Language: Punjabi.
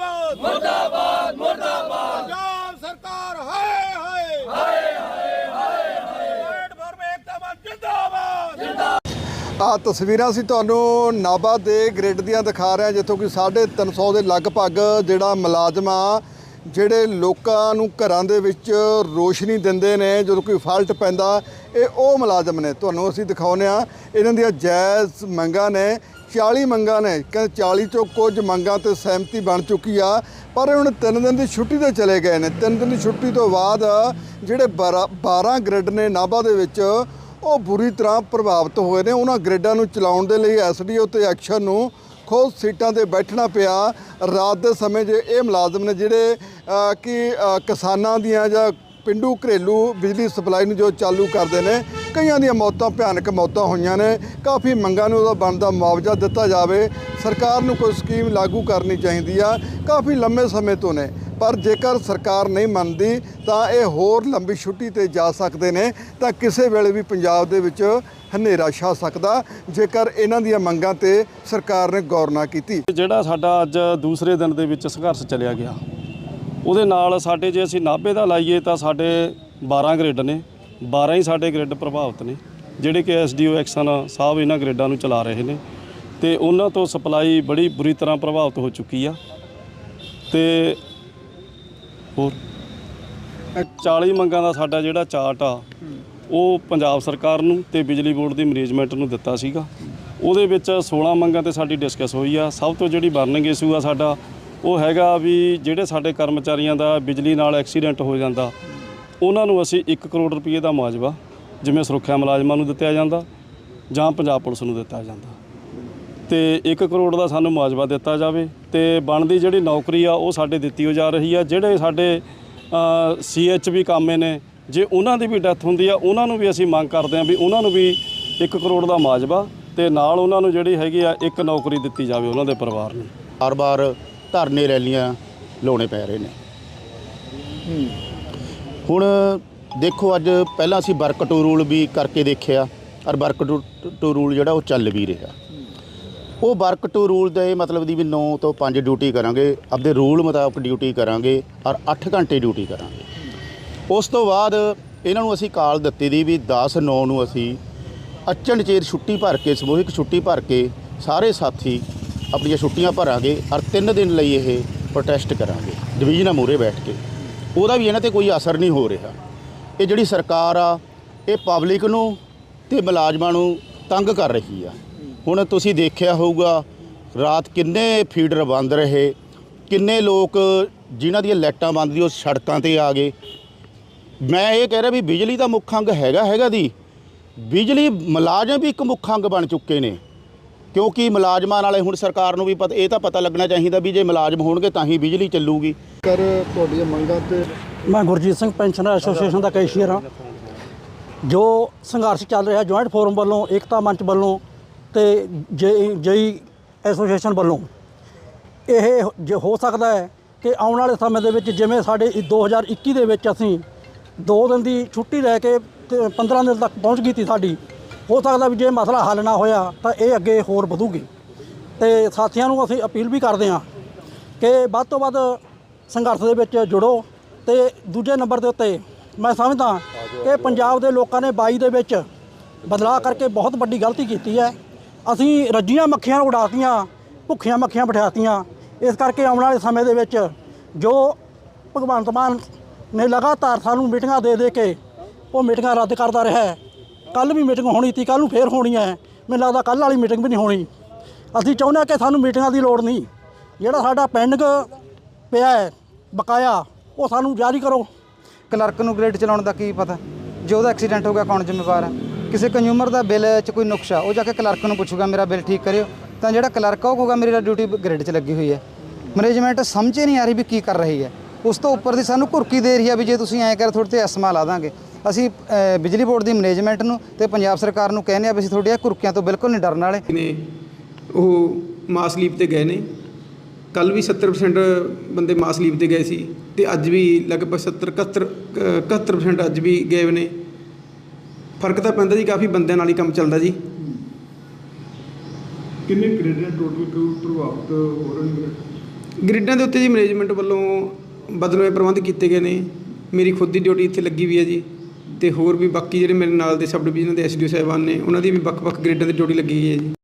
ਮੁਰਦਾਬਾਦ! ਮੁਰਦਾਬਾਦ ਮੁਰਦਾਬਾਦ! ਪੰਜਾਬ ਸਰਕਾਰ ਹਾਏ ਹਾਏ! ਹਾਏ ਹਾਏ ਹਾਏ ਹਾਏ! ਪਲੇਟਫਾਰਮ ਇਕਦਮ ਜਿੰਦਾਬਾਦ ਜਿੰਦਾਬਾਦ! ਆ ਤਸਵੀਰਾਂ ਅਸੀਂ ਤੁਹਾਨੂੰ ਨਾਬਾ ਦੇ ਗ੍ਰਿਡ ਦੀਆਂ ਦਿਖਾ ਰਹੇ ਹਾਂ ਜਿੱਥੋਂ ਕਿ 350 ਦੇ ਲਗਭਗ ਜਿਹੜਾ ਮੁਲਾਜ਼ਮ ਆ ਜਿਹੜੇ ਲੋਕਾਂ ਨੂੰ ਘਰਾਂ ਦੇ ਵਿੱਚ ਰੋਸ਼ਨੀ ਦਿੰਦੇ ਨੇ ਜਦੋਂ ਕੋਈ ਫਾਲਟ ਪੈਂਦਾ ਇਹ ਉਹ ਮੁਲਾਜ਼ਮ ਨੇ। ਤੁਹਾਨੂੰ ਅਸੀਂ ਦਿਖਾਉਨੇ ਆ ਇਹਨਾਂ ਦੀਆਂ ਜਾਇਜ਼ ਮੰਗਾਂ ਨੇ। 40 ਮੰਗਾਂ ਨੇ। ਕਹਿੰਦੇ 40 ਚੋਂ ਕੁਝ ਮੰਗਾਂ ਤੇ ਸਹਿਮਤੀ ਬਣ ਚੁੱਕੀ ਆ, ਪਰ ਹੁਣ 3 ਦਿਨ ਦੀ ਛੁੱਟੀ ਤੇ ਚਲੇ ਗਏ ਨੇ। 3 ਦਿਨ ਦੀ ਛੁੱਟੀ ਤੋਂ ਬਾਅਦ ਜਿਹੜੇ 12 ਗ੍ਰਿਡ ਨੇ ਨਾਭਾ ਦੇ ਵਿੱਚ, ਉਹ ਬੁਰੀ ਤਰ੍ਹਾਂ ਪ੍ਰਭਾਵਿਤ ਹੋਏ ਨੇ। ਉਹਨਾਂ ਗ੍ਰਿਡਾਂ ਨੂੰ ਚਲਾਉਣ ਦੇ ਲਈ ਐਸਡੀਓ ਤੇ ਐਕਸ਼ਨ ਨੂੰ ਖੁਦ ਸੀਟਾਂ ਤੇ ਬੈਠਣਾ ਪਿਆ। ਰਾਤ ਦੇ ਸਮੇਂ ਜੇ ਇਹ ਮੁਲਾਜ਼ਮ ਨੇ ਜਿਹੜੇ ਕਿ ਕਿਸਾਨਾਂ ਦੀਆਂ ਜਾਂ ਪਿੰਡੂ ਘਰੇਲੂ ਬਿਜਲੀ ਸਪਲਾਈ ਨੂੰ ਜੋ ਚਾਲੂ ਕਰਦੇ ਨੇ ਕਈਆਂ ਦੀਆਂ ਮੌਤਾਂ ਭਿਆਨਕ ਮੌਤਾਂ ਹੋਈਆਂ ਨੇ। ਕਾਫੀ ਮੰਗਾਂ ਨੂੰ ਉਹਦਾ ਬਣਦਾ ਮੁਆਵਜ਼ਾ ਦਿੱਤਾ ਜਾਵੇ। ਸਰਕਾਰ ਨੂੰ ਕੋਈ ਸਕੀਮ ਲਾਗੂ ਕਰਨੀ ਚਾਹੀਦੀ ਆ। ਕਾਫੀ ਲੰਮੇ ਸਮੇਂ ਤੋਂ ਨੇ। ਪਰ ਜੇਕਰ ਸਰਕਾਰ ਨਹੀਂ ਮੰਨਦੀ, ਤਾਂ ਇਹ ਹੋਰ ਲੰਬੀ ਛੁੱਟੀ ਤੇ ਜਾ ਸਕਦੇ ਨੇ। ਤਾਂ ਕਿਸੇ ਵੇਲੇ ਵੀ ਪੰਜਾਬ ਦੇ ਵਿੱਚ ਹਨੇਰਾ ਛਾ ਸਕਦਾ। ਜੇਕਰ ਇਹਨਾਂ ਦੀਆਂ ਮੰਗਾਂ ਤੇ ਸਰਕਾਰ ਨੇ ਗੌਰ ਨਾ ਕੀਤੀ। ਜਿਹੜਾ ਸਾਡਾ ਅੱਜ ਦੂਸਰੇ ਦਿਨ ਦੇ ਵਿੱਚ ਸੰਘਰਸ਼ ਚੱਲਿਆ ਗਿਆ, ਉਹਦੇ ਨਾਲ ਸਾਡੇ ਜੇ ਅਸੀਂ ਨਾਭੇ ਦਾ ਲਾਈਏ, ਤਾਂ ਸਾਡੇ 12 ਗ੍ਰਿਡ ਨੇ। 12 ਹੀ ਸਾਡੇ ਗ੍ਰਿਡ ਪ੍ਰਭਾਵਿਤ ਨੇ, ਜਿਹੜੇ ਕਿ ਐਸਡੀਓ ਐਕਸ਼ਨ ਸਾਹਿਬ ਇਹਨਾਂ ਗ੍ਰਿਡਾਂ ਨੂੰ ਚਲਾ ਰਹੇ ਨੇ। ਤੇ ਉਹਨਾਂ ਤੋਂ ਸਪਲਾਈ ਬੜੀ ਬੁਰੀ ਤਰ੍ਹਾਂ ਪ੍ਰਭਾਵਿਤ ਹੋ ਚੁੱਕੀ ਆ। ਤੇ ਹੋਰ? 40 ਮੰਗਾਂ ਦਾ ਸਾਡਾ ਜਿਹੜਾ ਚਾਰਟ ਆ, ਉਹ ਪੰਜਾਬ ਸਰਕਾਰ ਨੂੰ ਤੇ ਬਿਜਲੀ ਬੋਰਡ ਦੀ ਮੈਨੇਜਮੈਂਟ ਨੂੰ ਦਿੱਤਾ ਸੀਗਾ। ਉਹਦੇ ਵਿੱਚ 16 ਮੰਗਾਂ ਤੇ ਸਾਡੀ ਡਿਸਕਸ ਹੋਈ ਆ। ਸਭ ਤੋਂ ਜਿਹੜੀ ਬਰਨਿੰਗ ਇਸ਼ੂ ਆ ਸਾਡਾ, ਉਹ ਹੈਗਾ ਵੀ ਜਿਹੜੇ ਸਾਡੇ ਕਰਮਚਾਰੀਆਂ ਦਾ ਬਿਜਲੀ ਨਾਲ ਐਕਸੀਡੈਂਟ ਹੋ ਜਾਂਦਾ ਉਹਨਾਂ ਨੂੰ ਅਸੀਂ 1 ਕਰੋੜ ਰੁਪਏ ਦਾ ਮੁਆਵਜ਼ਾ ਜਿਵੇਂ ਸੁਰੱਖਿਆ ਮੁਲਾਜ਼ਮਾਂ ਨੂੰ ਦਿੱਤਾ ਜਾਂਦਾ ਜਾਂ ਪੰਜਾਬ ਪੁਲਿਸ ਨੂੰ ਦਿੱਤਾ ਜਾਂਦਾ। ਤੇ 1 ਕਰੋੜ ਦਾ ਸਾਨੂੰ ਮੁਆਵਜ਼ਾ ਦਿੱਤਾ ਜਾਵੇ ਤੇ ਬਣਦੀ ਜਿਹੜੀ ਨੌਕਰੀ ਆ ਉਹ ਸਾਡੇ ਦਿੱਤੀ ਹੋ ਜਾ ਰਹੀ ਆ। ਜਿਹੜੇ ਸਾਡੇ ਸੀਐਚਵੀ ਕਾਮੇ ਨੇ ਜੇ ਉਹਨਾਂ ਦੀ ਵੀ ਡੈਥ ਹੁੰਦੀ ਆ ਉਹਨਾਂ ਨੂੰ ਵੀ ਅਸੀਂ ਮੰਗ ਕਰਦੇ ਆ ਵੀ ਉਹਨਾਂ ਨੂੰ ਵੀ 1 ਕਰੋੜ ਦਾ ਮੁਆਵਜ਼ਾ ਤੇ ਨਾਲ ਉਹਨਾਂ ਨੂੰ ਜਿਹੜੀ ਹੈਗੀ ਆ ਇੱਕ ਨੌਕਰੀ ਦਿੱਤੀ ਜਾਵੇ ਉਹਨਾਂ ਦੇ ਪਰਿਵਾਰ ਨੂੰ। ਬਾਰ-ਬਾਰ ਧਰਨੇ ਰੈਲੀਆਂ ਲਾਉਣੇ ਪੈ ਰਹੇ ਨੇ। ਹੁਣ ਦੇਖੋ ਅੱਜ ਪਹਿਲਾਂ ਅਸੀਂ ਵਰਕ ਟੂ ਰੂਲ ਵੀ ਕਰਕੇ ਦੇਖਿਆ, ਔਰ ਵਰਕ ਟੂ ਟੂ ਰੂਲ ਜਿਹੜਾ ਉਹ ਚੱਲ ਵੀ ਰਿਹਾ। ਉਹ ਵਰਕ ਟੂ ਰੂਲ ਇਹ ਮਤਲਬ ਦੀ ਵੀ 9 ਤੋਂ 5 ਡਿਊਟੀ ਕਰਾਂਗੇ, ਆਪਦੇ ਰੂਲ ਮੁਤਾਬਕ ਡਿਊਟੀ ਕਰਾਂਗੇ, ਔਰ 8 ਘੰਟੇ ਡਿਊਟੀ ਕਰਾਂਗੇ। ਉਸ ਤੋਂ ਬਾਅਦ ਇਹਨਾਂ ਨੂੰ ਅਸੀਂ ਕਾਲ ਦਿੱਤੀ ਦੀ ਵੀ 10 9 ਨੂੰ ਅਸੀਂ ਅਚਣ ਚੇਰ ਛੁੱਟੀ ਭਰ ਕੇ, ਸਮੂਹਿਕ ਛੁੱਟੀ ਭਰ ਕੇ ਸਾਰੇ ਸਾਥੀ ਆਪਣੀਆਂ ਛੁੱਟੀਆਂ ਭਰਾਂਗੇ, ਔਰ 3 ਦਿਨ ਲਈ ਇਹ ਪ੍ਰੋਟੈਸਟ ਕਰਾਂਗੇ ਡਿਵੀਜ਼ਨਾਂ ਮੂਹਰੇ ਬੈਠ ਕੇ। ਉਹਦਾ ਵੀ ਇਹਨਾਂ ਤੇ ਕੋਈ ਅਸਰ ਨਹੀਂ ਹੋ ਰਿਹਾ। ਇਹ ਜਿਹੜੀ ਸਰਕਾਰ ਆ, ਇਹ ਪਬਲਿਕ ਨੂੰ ਤੇ ਮੁਲਾਜ਼ਮਾਂ ਨੂੰ ਤੰਗ ਕਰ ਰਹੀ ਆ। ਹੁਣ ਤੁਸੀਂ ਦੇਖਿਆ ਹੋਊਗਾ, ਰਾਤ ਕਿੰਨੇ ਫੀਡਰ ਬੰਦ ਰਹੇ, ਕਿੰਨੇ ਲੋਕ ਜਿਨ੍ਹਾਂ ਦੀਆਂ ਲਾਈਟਾਂ ਬੰਦ ਸੀ, ਉਹ ਸੜਕਾਂ ਤੇ ਆ ਗਏ। ਮੈਂ ਇਹ ਕਹਿ ਰਿਹਾ ਵੀ ਬਿਜਲੀ ਦਾ ਮੁੱਖ ਅੰਗ ਹੈਗਾ ਹੈਗਾ ਦੀ। ਬਿਜਲੀ ਮੁਲਾਜ਼ਮ ਵੀ ਇੱਕ ਮੁੱਖ ਅੰਗ ਬਣ ਚੁੱਕੇ ਨੇ। ਕਿਉਂਕਿ ਮੁਲਾਜ਼ਮਾਂ ਨਾਲੇ ਹੁਣ ਸਰਕਾਰ ਨੂੰ ਵੀ ਪਤਾ ਇਹ ਤਾਂ ਪਤਾ ਲੱਗਣਾ ਚਾਹੀਦਾ ਵੀ ਜੇ ਮੁਲਾਜ਼ਮ ਹੋਣਗੇ ਤਾਂ ਹੀ ਬਿਜਲੀ ਚੱਲੂਗੀ। ਕਰ ਤੁਹਾਡੀਆਂ ਮੰਗਾਂ ਤੇ? ਮੈਂ ਗੁਰਜੀਤ ਸਿੰਘ ਪੈਨਸ਼ਨਰ ਐਸੋਸੀਏਸ਼ਨ ਦਾ ਕੈਸ਼ੀਅਰ ਹਾਂ। ਜੋ ਸੰਘਰਸ਼ ਚੱਲ ਰਿਹਾ ਜੁਆਇੰਟ ਫੋਰਮ ਵੱਲੋਂ ਏਕਤਾ ਮੰਚ ਵੱਲੋਂ ਤੇ ਜਈ ਐਸੋਸੀਏਸ਼ਨ ਵੱਲੋਂ ਇਹ ਜੇ ਹੋ ਸਕਦਾ ਹੈ ਕਿ ਆਉਣ ਵਾਲੇ ਸਮੇਂ ਦੇ ਵਿੱਚ ਜਿਵੇਂ ਸਾਡੇ ਇ- 2021 ਦੇ ਵਿੱਚ ਅਸੀਂ 2 ਦਿਨ ਦੀ ਛੁੱਟੀ ਲੈ ਕੇ ਤੇ 15 ਦਿਨ ਤੱਕ ਪਹੁੰਚ ਗਈ ਤੀ ਸਾਡੀ ਹੋ ਸਕਦਾ ਵੀ ਜੇ ਮਸਲਾ ਹੱਲ ਨਾ ਹੋਇਆ ਤਾਂ ਇਹ ਅੱਗੇ ਹੋਰ ਵਧੂਗੀ। ਤੇ ਸਾਥੀਆਂ ਨੂੰ ਅਸੀਂ ਅਪੀਲ ਵੀ ਕਰਦੇ ਹਾਂ ਕਿ ਵੱਧ ਤੋਂ ਵੱਧ ਸੰਘਰਸ਼ ਦੇ ਵਿੱਚ ਜੁੜੋ ਤੇ ਦੂਜੇ ਨੰਬਰ ਦੇ ਉੱਤੇ ਮੈਂ ਸਮਝਦਾ ਕਿ ਪੰਜਾਬ ਦੇ ਲੋਕਾਂ ਨੇ 22 ਦੇ ਵਿੱਚ ਬਦਲਾਅ ਕਰਕੇ ਬਹੁਤ ਵੱਡੀ ਗਲਤੀ ਕੀਤੀ ਹੈ। ਅਸੀਂ ਰੱਜੀਆਂ ਮੱਖੀਆਂ ਉਡਾਤੀਆਂ, ਭੁੱਖੀਆਂ ਮੱਖੀਆਂ ਬਿਠਾਤੀਆਂ। ਇਸ ਕਰਕੇ ਆਉਣ ਵਾਲੇ ਸਮੇਂ ਦੇ ਵਿੱਚ ਜੋ ਭਗਵੰਤ ਮਾਨ ਨੇ ਲਗਾਤਾਰ ਸਾਨੂੰ ਮੀਟਿੰਗਾਂ ਦੇ ਦੇ ਕੇ ਉਹ ਮੀਟਿੰਗਾਂ ਰੱਦ ਕਰਦਾ ਰਿਹਾ ਹੈ। ਕੱਲ ਵੀ ਮੀਟਿੰਗ ਹੋਣੀ ਸੀ ਕੱਲ ਨੂੰ ਫੇਰ ਹੋਣੀ ਹੈ ਮੈਨੂੰ ਲੱਗਦਾ ਕੱਲ ਵਾਲੀ ਮੀਟਿੰਗ ਵੀ ਨਹੀਂ ਹੋਣੀ। ਅਸੀਂ ਚਾਹੁੰਦੇ ਹਾਂ ਕਿ ਸਾਨੂੰ ਮੀਟਿੰਗਾਂ ਦੀ ਲੋੜ ਨਹੀਂ। ਜਿਹੜਾ ਸਾਡਾ ਪੈਂਡਿੰਗ ਪਿਆ ਹੈ ਬਕਾਇਆ, ਉਹ ਸਾਨੂੰ ਜਾਰੀ ਕਰੋ। ਕਲਰਕ ਨੂੰ ਗ੍ਰੇਡ ਚਲਾਉਣ ਦਾ ਕੀ ਪਤਾ? ਜੇ ਉਹਦਾ ਐਕਸੀਡੈਂਟ ਹੋ ਗਿਆ, ਕੌਣ ਜ਼ਿੰਮੇਵਾਰ ਹੈ ਕਿਸੇ ਕੰਜ਼ਿਊਮਰ ਦਾ ਬਿੱਲ 'ਚ ਕੋਈ ਨੁਕਸ਼ਾ ਉਹ ਜਾ ਕੇ ਕਲਰਕ ਨੂੰ ਪੁੱਛੂਗਾ, ਮੇਰਾ ਬਿੱਲ ਠੀਕ ਕਰਿਓ। ਤਾਂ ਜਿਹੜਾ ਕਲਰਕ ਆ, ਉਹ ਕਹੂਗਾ, ਮੇਰੀ ਡਿਊਟੀ ਗ੍ਰੇਡ 'ਚ ਲੱਗੀ ਹੋਈ ਹੈ ਮੈਨੇਜਮੈਂਟ ਸਮਝੇ ਨਹੀਂ ਆ ਰਹੀ ਵੀ ਕੀ ਕਰ ਰਹੀ ਹੈ ਉਸ ਤੋਂ ਉੱਪਰ ਦੀ ਸਾਨੂੰ ਘੁਰਕੀ ਦੇ ਰਹੀ ਹੈ ਵੀ ਜੇ ਤੁਸੀਂ ਐਂ ਕਰ ਤੁਹਾਡੇ ਤੇ ਐਸਮਾ ਲਾ ਦਾਂਗੇ। ਅਸੀਂ ਬਿਜਲੀ ਬੋਰਡ ਦੀ ਮੈਨੇਜਮੈਂਟ ਨੂੰ ਤੇ ਪੰਜਾਬ ਸਰਕਾਰ ਨੂੰ ਕਹਿੰਦੇ ਆ ਵੀ ਅਸੀਂ ਤੁਹਾਡੀਆਂ ਘੁਰਕੀਆਂ ਤੋਂ ਬਿਲਕੁਲ ਨਹੀਂ ਡਰਨ ਵਾਲੇ। ਨੇ ਉਹ ਮਾਸ ਲੀਵ ਤੇ ਗਏ ਨੇ। ਕੱਲ ਵੀ 70% ਬੰਦੇ ਮਾਸ ਲੀਵ ਤੇ ਗਏ ਸੀ ਤੇ ਅੱਜ ਵੀ ਲਗਭਗ 70 71 71% ਅੱਜ ਵੀ ਗਏ ਨੇ। ਫ਼ਰਕ ਤਾਂ ਪੈਂਦਾ ਜੀ ਕਾਫੀ ਬੰਦਿਆਂ ਨਾਲ ਹੀ ਕੰਮ ਚੱਲਦਾ ਜੀ। ਕਿੰਨੇ ਗ੍ਰਿਡ ਟੋਟਲ ਪ੍ਰਭਾਵਿਤ ਹੋ ਰਹੇ ਨੇ? ਗ੍ਰਿਡਾਂ ਦੇ ਉੱਤੇ ਜੀ ਮੈਨੇਜਮੈਂਟ ਵੱਲੋਂ ਬਦਲਵੇਂ ਪ੍ਰਬੰਧ ਕੀਤੇ ਗਏ ਨੇ। ਮੇਰੀ ਖੁਦ ਦੀ ਡਿਊਟੀ ਇੱਥੇ ਲੱਗੀ ਵੀ ਹੈ ਜੀ। ਤੇ ਹੋਰ ਵੀ ਬਾਕੀ ਜਿਹੜੇ ਮੇਰੇ ਨਾਲ ਦੇ ਸਬ ਡਿਵੀਜ਼ਨ ਦੇ ਐਸਡੀਓ ਸਾਹਿਬਾਨ ਨੇ, ਉਹਨਾਂ ਦੀ ਵੀ ਵੱਖ-ਵੱਖ ਗ੍ਰੇਡਾਂ ਤੇ ਡਿਊਟੀ ਲੱਗੀ ਗਈ ਹੈ ਜੀ।